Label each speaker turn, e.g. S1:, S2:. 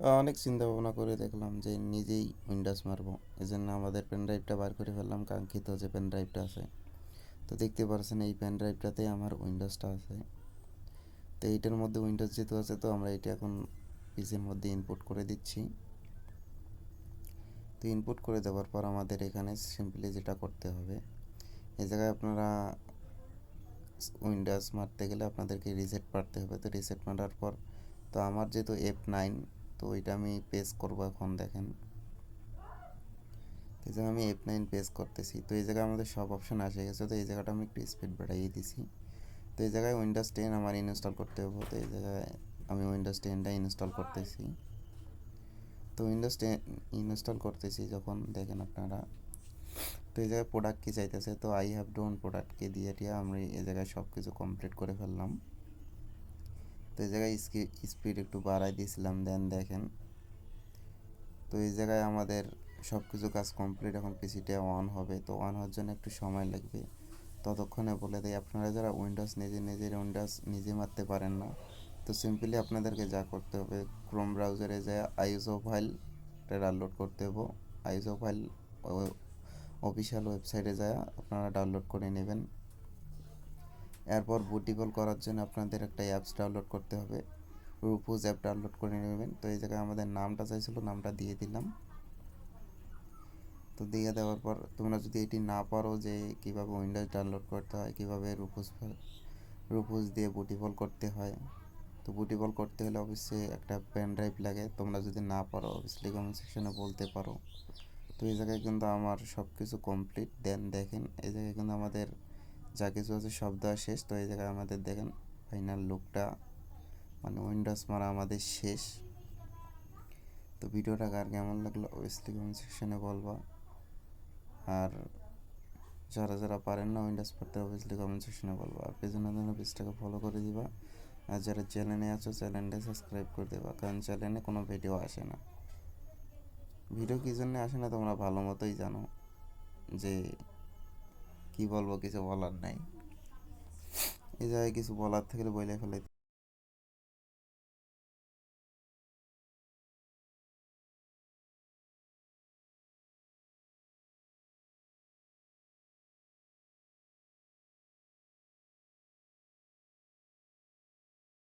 S1: অনেক চিন্তা ভাবনা করে দেখলাম যে নিজেই উইন্ডোজ মারবো। এই জন্য আমাদের পেন ড্রাইভটা বার করে ফেললাম, কাঙ্ক্ষিত যে পেন ড্রাইভটা আছে। তো দেখতে পারছেন এই পেন ড্রাইভটাতে আমার উইন্ডোজটা আছে। তো এইটার মধ্যে উইন্ডোজ যেহেতু আছে, তো আমরা এটা এখন পিসির মধ্যে ইনপুট করে দিচ্ছি। তো ইনপুট করে দেওয়ার পর আমাদের এখানে সিম্পলি যেটা করতে হবে এই জায়গায় আপনারা উইন্ডোজ মারতে গেলে আপনাদেরকে রিসেট মারতে হবে। তো রিসেট মারার পর, তো আমার যেহেতু এফ নাইন তো ওইটা আমি পেস করব এখন, দেখেন। এই জায়গায় আমি এফ নাইন পেস করতেছি, তো এই জায়গায় আমাদের সব অপশন আসে গেছে, তো এই জায়গাটা আমি একটু স্পিড বাড়াইয়ে দিছি। তো এই জায়গায় উইন্ডোজ টেন আমার ইনস্টল করতে হবে, তো এই জায়গায় আমি উইন্ডোজ টেনটা ইনস্টল করতেছি। তো উইন্ডোজ টেন ইনস্টল করতেছি যখন, দেখেন আপনারা। তো এই জায়গায় প্রোডাক্ট কি চাইতেছে, তো আই হ্যাভ ডোন প্রোডাক্টকে দিয়ে টিয়া আমরা এই জায়গায় সব কিছু কমপ্লিট করে ফেললাম। তো এই জায়গায় স্পিড একটু বাড়াই দিয়েছিলাম দেন দেখেন। তো এই জায়গায় আমাদের সব কিছু কাজ কমপ্লিট এখন পিসিটা অন হবে। তো অন হওয়ার জন্য একটু সময় লাগবে। ততক্ষণে বলে দেয় আপনারা যারা উইন্ডোজ নিজে নিজের উইন্ডোজ নিজে মারতে পারেন না, তো সিম্পলি আপনাদেরকে যা করতে হবে ক্রোম ব্রাউজারে যায় আইএসও ফাইলটা ডাউনলোড করতে হবে। আইএসও ফাইল অফিসিয়াল ওয়েবসাইটে যায় আপনারা ডাউনলোড করে নেবেন। এরপর বুটিকল করার জন্য আপনাদের একটা অ্যাপস ডাউনলোড করতে হবে। রুপুজ অ্যাপ ডাউনলোড করে নেবেন। তো এই জায়গায় আমাদের নামটা চাইছিল, নামটা দিয়ে দিলাম। তো দিয়ে দেওয়ার পর তোমরা যদি এটি না পারো যে কীভাবে উইন্ডোজ ডাউনলোড করতে হয়, কীভাবে রুপুজ রুপুজ দিয়ে বুটিবল করতে হয়, তো বুটিবল করতে হলে অবশ্যই একটা পেন ড্রাইভ লাগে। তোমরা যদি না পারো অবশ্যই কমেন্ট সেকশনে বলতে পারো। তো এই জায়গায় কিন্তু আমার সব কিছু কমপ্লিট দেন দেখেন, এই জায়গায় কিন্তু আমাদের যা কিছু আছে সব দেওয়া শেষ। তো এই জায়গায় আমাদের দেখেন ফাইনাল লুকটা মানে উইন্ডোজ মারা আমাদের শেষ। তো ভিডিওটা কার কেমন লাগল অবশ্যই কমেন্ট সেকশনে বলবা। আর যারা যারা পারেন না উইন্ডোজ পড়তে অবভিয়াসলি কমেন্ট সেকশনে বলবা। আর পেছনে জন্য পেজটাকে ফলো করে দিবা। আর যারা চ্যানেলে আছো চ্যানেলটা সাবস্ক্রাইব করে দেবা। কারণ চ্যানেলে কোনো ভিডিও আসে না। ভিডিও কী জন্য আসে না তোমরা ভালো মতোই জানো যে কি বলব কিছু বলার নাই। এই জায়গায় কিছু বলার থাকলে বলে ফেলে